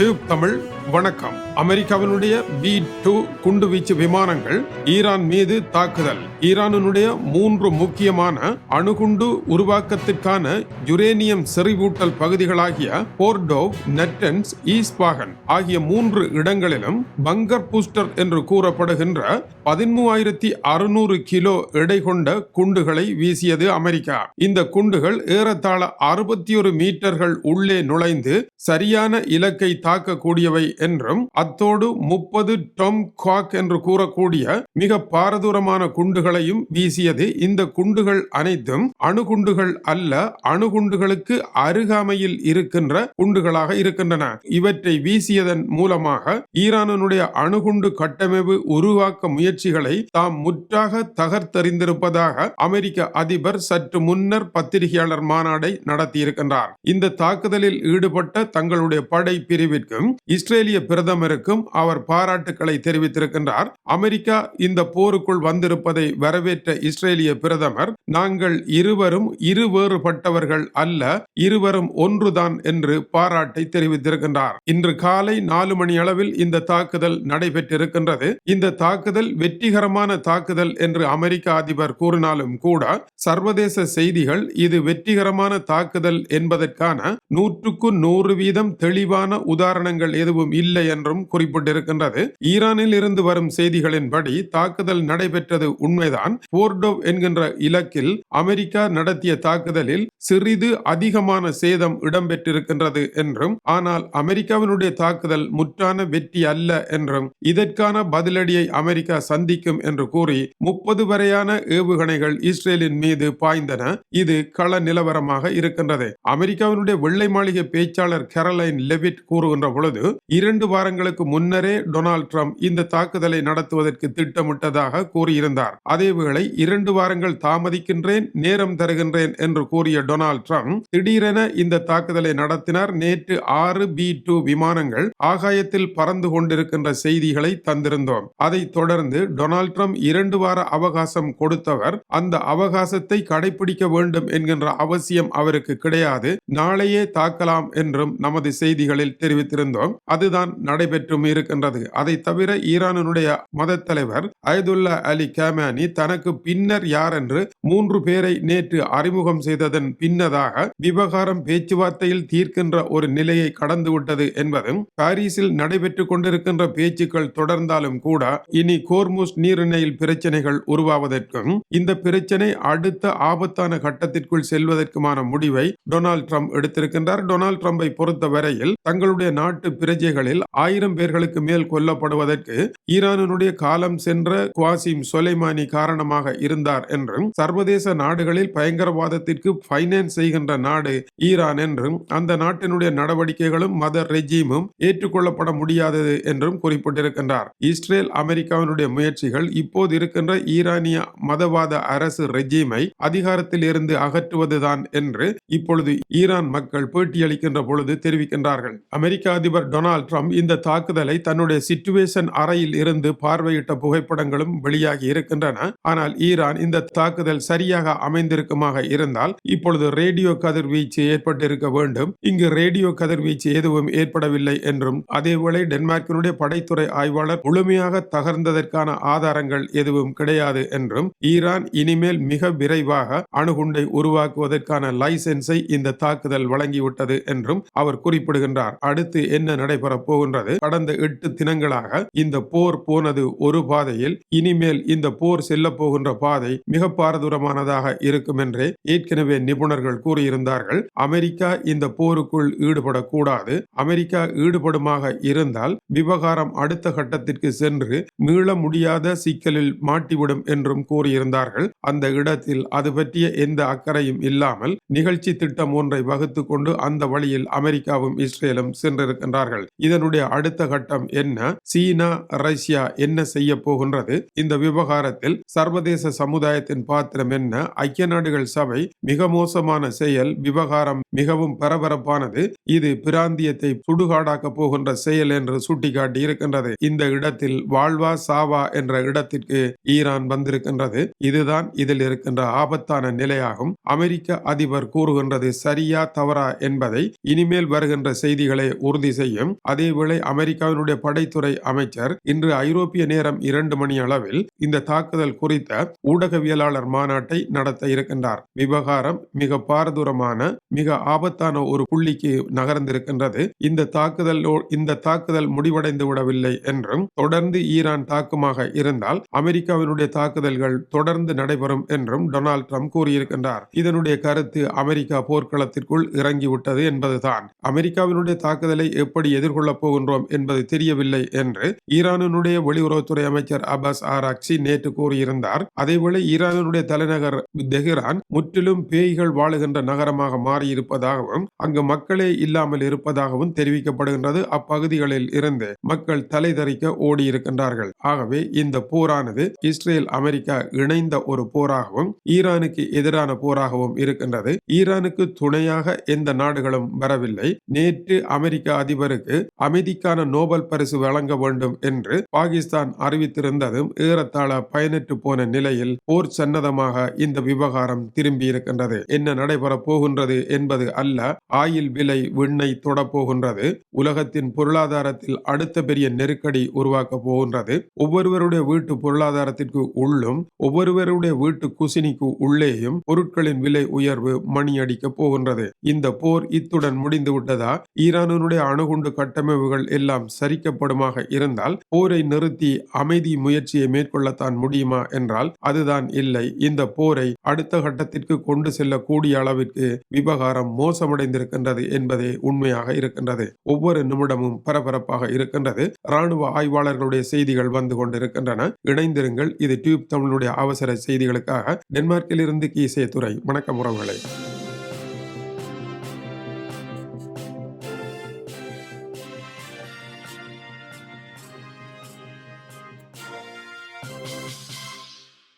Tube Tamil வணக்கம். அமெரிக்காவினுடைய B two குண்டுவீச்சு விமானங்கள் ஈரான் மீது தாக்குதல். ஈரானினுடைய மூன்று முக்கியமான அணுகுண்டு உருவாக்கத்திற்கான யுரேனியம் செறிவூட்டல் பகுதிகளாகிய போர்டோவ் நெட்டன்ஸ் ஈஸ்பாகன் ஆகிய மூன்று இடங்களிலும் பங்கர் பூஸ்டர் என்று கூறப்படுகின்ற பதிமூவாயிரத்தி அறுநூறு கிலோ எடை கொண்ட குண்டுகளை வீசியது அமெரிக்கா. இந்த குண்டுகள் ஏறத்தாழ அறுபத்தி ஒரு மீட்டர்கள் உள்ளே நுழைந்து சரியான இலக்கை தாக்கக்கூடியவை என்றும் அத்தோடு முப்பது டொம் காக் என்று கூறக்கூடிய மிக பாரதூரமான குண்டுகளையும் வீசியது. இந்த குண்டுகள் அனைத்தும் அணுகுண்டுகள் அல்ல அணுகுண்டுகளுக்கு அருகாமையில் இருக்கின்ற குண்டுகளாக இருக்கின்றன. இவற்றை வீசியதன் மூலமாக ஈரானுடைய அணுகுண்டு கட்டமைப்பு உருவாக்க முயற்சிகளை தாம் முற்றாக தகர்த்தறிந்திருப்பதாக அமெரிக்க அதிபர் சற்று முன்னர் பத்திரிகையாளர் மாநாடை நடத்தியிருக்கின்றார். இந்த தாக்குதலில் ஈடுபட்ட தங்களுடைய படை பிரிவிற்கும் இஸ்ரேலிய பிரதமருக்கும் அவர் பாராட்டுக்களை தெரிவித்திருக்கின்றார். அமெரிக்கா இந்த போருக்குள் வந்திருப்பதை வரவேற்ற இஸ்ரேலிய பிரதமர் நாங்கள் இருவரும் இரு வேறுபட்டவர்கள் அல்ல இருவரும் ஒன்றுதான் என்று பாராட்டை தெரிவித்திருக்கின்றார். இன்று காலை நாலு மணி அளவில் இந்த தாக்குதல் நடைபெற்றிருக்கின்றது. இந்த தாக்குதல் வெற்றிகரமான தாக்குதல் என்று அமெரிக்க அதிபர் கூறினாலும் கூட சர்வதேச செய்திகள் இது வெற்றிகரமான தாக்குதல் என்பதற்கான நூற்றுக்கு நூறு வீதம் தெளிவான உதாரணங்கள் எதுவும் எதுவும் இல்லை என்றும் குறிப்பிட்டிருக்கின்றது. ஈரானில் இருந்து வரும் செய்திகளின்படி தாக்குதல் நடைபெற்றது உண்மைதான். போர்டோவ் என்கின்ற இலக்கில் அமெரிக்கா நடத்திய தாக்குதலில் சிறிது அதிகமான சேதம் இடம்பெற்றிருக்கின்றது என்றும் ஆனால் அமெரிக்காவினுடைய தாக்குதல் முற்றான வெற்றி அல்ல என்றும் இதற்கான பதிலடியை அமெரிக்கா சந்திக்கும் என்று கூறி முப்பது வரையான ஏவுகணைகள் இஸ்ரேலின் மீது பாய்ந்தன. இது கள நிலவரமாக இருக்கின்றது. அமெரிக்காவினுடைய வெள்ளை மாளிகை பேச்சாளர் கெரலைன் லெவிட் கூறுகின்ற பொழுது இரண்டு வாரங்களுக்கு முன்னரே டொனால்ட் ட்ரம்ப் இந்த தாக்குதலை நடத்துவதற்கு திட்டமிட்டதாக கூறியிருந்தார். அதேவேளை இரண்டு வாரங்கள் தாமதிக்கின்றேன் நேரம் தருகின்றேன் என்று கூறிய டொனால்ட் ட்ரம்ப் திடீரென இந்த தாக்குதலை நடத்தினார். நேற்று ஆறு பி டூ விமானங்கள் ஆகாயத்தில் பறந்து கொண்டிருக்கின்ற செய்திகளை தந்திருந்தோம். அதைத் தொடர்ந்து டொனால்ட் ட்ரம்ப் இரண்டு வார அவகாசம் கொடுத்தவர் அந்த அவகாசத்தை கடைபிடிக்க வேண்டும் என்கின்ற அவசியம் அவருக்கு கிடையாது. நாளையே தாக்கலாம் என்றும் நமது செய்திகளில் தெரிவித்திருந்தோம். அதுதான் நடைபெற்றும் இருக்கின்றது. அதை தவிர ஈரானுடைய மத தலைவர் அயதுல்லா அலி கேமானி தனக்கு பின்னர் யார் என்று மூன்று பேரை நேற்று அறிமுகம் செய்ததன் பின்னதாக விவகாரம் பேச்சுவார்த்தையில் தீர்க்கின்ற ஒரு நிலையை கடந்துவிட்டது என்பதும் பாரிஸில் நடைபெற்றுக் கொண்டிருக்கின்ற பேச்சுக்கள் தொடர்ந்தாலும் கூட இனி கோர்முஸ் நீரிணையில் பிரச்சனைகள் உருவாவதற்கும் இந்த பிரச்சனை அடுத்த ஆபத்தான கட்டத்திற்குள் செல்வதற்குமான முடிவை டொனால்ட் ட்ரம்ப் எடுத்திருக்கின்றார். டொனால்டு ட்ரம்பை பொறுத்த வரையில் தங்களுடைய நாட்டு பிரஜைகளில் ஆயிரம் பேர்களுக்கு மேல் கொல்லப்படுவதற்கு ஈரானுடைய காலம் சென்ற குவாசிம் சொலைமானி காரணமாக இருந்தார் என்றும் சர்வதேச நாடுகளில் பயங்கரவாதத்திற்கு பைனான்ஸ் செய்கின்ற நாடு ஈரான் என்றும் அந்த நாட்டினுடைய நடவடிக்கைகளும் மத ரெஜீமும் ஏற்றுக்கொள்ளப்பட முடியாதது என்றும் குறிப்பிட்டிருக்கின்றார். இஸ்ரேல் அமெரிக்காவினுடைய முயற்சிகள் இப்போது இருக்கின்ற ஈரானிய மதவாத அரசு ரெஜீமை அதிகாரத்தில் இருந்து அகற்றுவதுதான் என்று இப்பொழுது ஈரான் மக்கள் பேட்டியளிக்கின்ற பொழுது தெரிவிக்கின்றார்கள். அமெரிக்க அதிபர் டொனால்ட் ட்ரம்ப் இந்த தாக்குதலை தன்னுடைய சிச்சுவேஷன் அறையில் இருந்து பார்வையிட்ட புகைப்படங்களும் வெளியாகி இருக்கின்றன. ஆனால் ஈரான் இந்த தாக்குதல் சரியாக அமைந்திருக்குமாக இருந்தால் இப்பொழுது ரேடியோ கதிர்வீச்சு ஏற்பட்டிருக்க வேண்டும். இங்கு ரேடியோ கதிர்வீச்சு எதுவும் ஏற்படவில்லை என்றும் அதேவேளை டென்மார்க்கினுடைய படைத்துறை ஆய்வாளர் முழுமையாக தகர்ந்ததற்கான ஆதாரங்கள் எதுவும் கிடையாது என்றும் ஈரான் இனிமேல் மிக விரைவாக அணுகுண்டை உருவாக்குவதற்கான லைசென்ஸை இந்த தாக்கு தாக்குதல் வழங்கிவிட்டது என்றும் அவர் குறிப்பிடுகின்றார். அடுத்து என்ன நடைபெறப் போகின்றது? கடந்த எட்டு தினங்களாக இந்த போர் போனது ஒரு பாதையில் இனிமேல் இந்த போர் செல்ல போகின்ற பாதை மிக பாரதூரமானதாக இருக்கும் என்றே ஏற்கனவே நிபுணர்கள் கூறியிருந்தார்கள். அமெரிக்கா இந்த போருக்குள் ஈடுபடக்கூடாது. அமெரிக்கா ஈடுபடுமாக இருந்தால் விவகாரம் அடுத்த கட்டத்திற்கு சென்று மீள முடியாத சிக்கலில் மாட்டிவிடும் என்றும் கூறியிருந்தார்கள். அந்த இடத்தில் அது பற்றிய எந்த அக்கறையும் இல்லாமல் நிகழ்ச்சி திட்டம் ஒன்றை வகுத்து கொண்டு அந்த வழியில் அமெரிக்காவும் இஸ்ரேலும் சென்றிருக்கின்றார்கள். இதனுடைய அடுத்த கட்டம் என்ன? சீனா ரஷ்யா என்ன செய்ய போகின்றது? இந்த விவகாரத்தில் சர்வதேச சமுதாயத்தின் பாத்திரம் என்ன? ஐக்கிய நாடுகள் சபை மிக மோசமான செயல் விவகாரம் மிகவும் பரபரப்பானது. இது பிராந்தியத்தை சுடுகாடாக்க போகின்ற செயல் என்று சுட்டிக்காட்டி இருக்கின்றது இந்த இடத்தில் வாழ்வா சாவா என்ற இடத்திற்கு ஈரான் வந்திருக்கின்றது. இதுதான் இதில் இருக்கின்ற ஆபத்தான நிலையாகும். அமெரிக்க அதிபர் கூறுகின்றது சரியா சரியா தவறா என்பதை இனிமேல் வருகின்ற செய்திகளை உறுதி செய்யும். அதேவேளை அமெரிக்காவினுடைய படைத்துறை அமைச்சர் இன்று ஐரோப்பிய நேரம் இரண்டு மணி அளவில் இந்த தாக்குதல் குறித்த ஊடகவியலாளர் மாநாட்டை நடத்த இருக்கின்றார். விவகாரம் மிக பாரதூரமான மிக ஆபத்தான ஒரு புள்ளிக்கு நகர்ந்திருக்கின்றது. இந்த தாக்குதல் இந்த தாக்குதல் முடிவடைந்து விடவில்லை என்றும் தொடர்ந்து ஈரான் தாக்குமாக இருந்தால் அமெரிக்காவினுடைய தாக்குதல்கள் தொடர்ந்து நடைபெறும் என்றும் டொனால்ட் ட்ரம்ப் கூறியிருக்கின்றார். இதனுடைய கருத்து அமெரிக்கா போர்க்களத்தில் போர்க்களத்திற்குள் இறங்கிவிட்டது என்பதுதான். அமெரிக்காவினுடைய தாக்குதலை எப்படி எதிர்கொள்ளப் போகின்றோம் என்பது தெரியவில்லை என்று ஈரானினுடைய வெளியுறவுத்துறை அமைச்சர் அப்பாஸ் ஆராக்சி நேற்று கூறியிருந்தார். அதேவேளை ஈரானினுடைய தலைநகர் தெஹ்ரான் முற்றிலும் பேய்கள் வாழுகின்ற நகரமாக மாறியிருப்பதாகவும் அங்கு மக்களே இல்லாமல் இருப்பதாகவும் தெரிவிக்கப்படுகின்றது. அப்பகுதிகளில் இருந்து மக்கள் தலைதறிக்க ஓடியிருக்கின்றார்கள். ஆகவே இந்த போரானது இஸ்ரேல் அமெரிக்கா இணைந்த ஒரு போராகவும் ஈரானுக்கு எதிரான போராகவும் இருக்கின்றது. ஈரானுக்கு துணையாக எந்த நாடுகளும் வரவில்லை. நேற்று அமெரிக்க அதிபருக்கு அமைதிக்கான நோபல் பரிசு வழங்க வேண்டும் என்று பாகிஸ்தான் அறிவித்திருந்ததும் ஏறத்தாழ பயனற்று போன நிலையில் போர் சன்னதமாக இந்த விவகாரம் திரும்பி இருக்கின்றது என்ன நடைபெற போகின்றது என்பது அல்ல ஆயில் விலை விண்ணை தொடப்போகின்றது உலகத்தின் பொருளாதாரத்தில் அடுத்த பெரிய நெருக்கடி உருவாக்க போகின்றது. ஒவ்வொருவருடைய வீட்டு பொருளாதாரத்திற்கு உள்ளும் ஒவ்வொருவருடைய வீட்டு குசினிக்கு உள்ளேயும் பொருட்களின் விலை உயர்வு மணியடிக்கப் போகின்றது. போகின்றது இந்த போர் இத்துடன் முடிந்து விட்டதா? ஈரானுடைய அணுகுண்டு கட்டமைப்புகள் எல்லாம் சரிக்கப்படுமாக இருந்தால் போரை நிறுத்தி அமைதி முயற்சியை மேற்கொள்ளத்தான் முடியுமா என்றால் அதுதான் இல்லை. இந்த போரை அடுத்த கட்டத்திற்கு கொண்டு செல்லக்கூடிய அளவிற்கு விவகாரம் மோசமடைந்திருக்கின்றது என்பதே உண்மையாக இருக்கின்றது. ஒவ்வொரு நிமிடமும் பரபரப்பாக இருக்கின்றது. ராணுவ ஆய்வாளர்களுடைய செய்திகள் வந்து கொண்டிருக்கின்றன. இணைந்திருங்கள். இது டியூப் தமிழுடைய அவசர செய்திகளுக்காக டென்மார்க்கில் இருந்து கீசே துறை வணக்கம் உறவுகளை.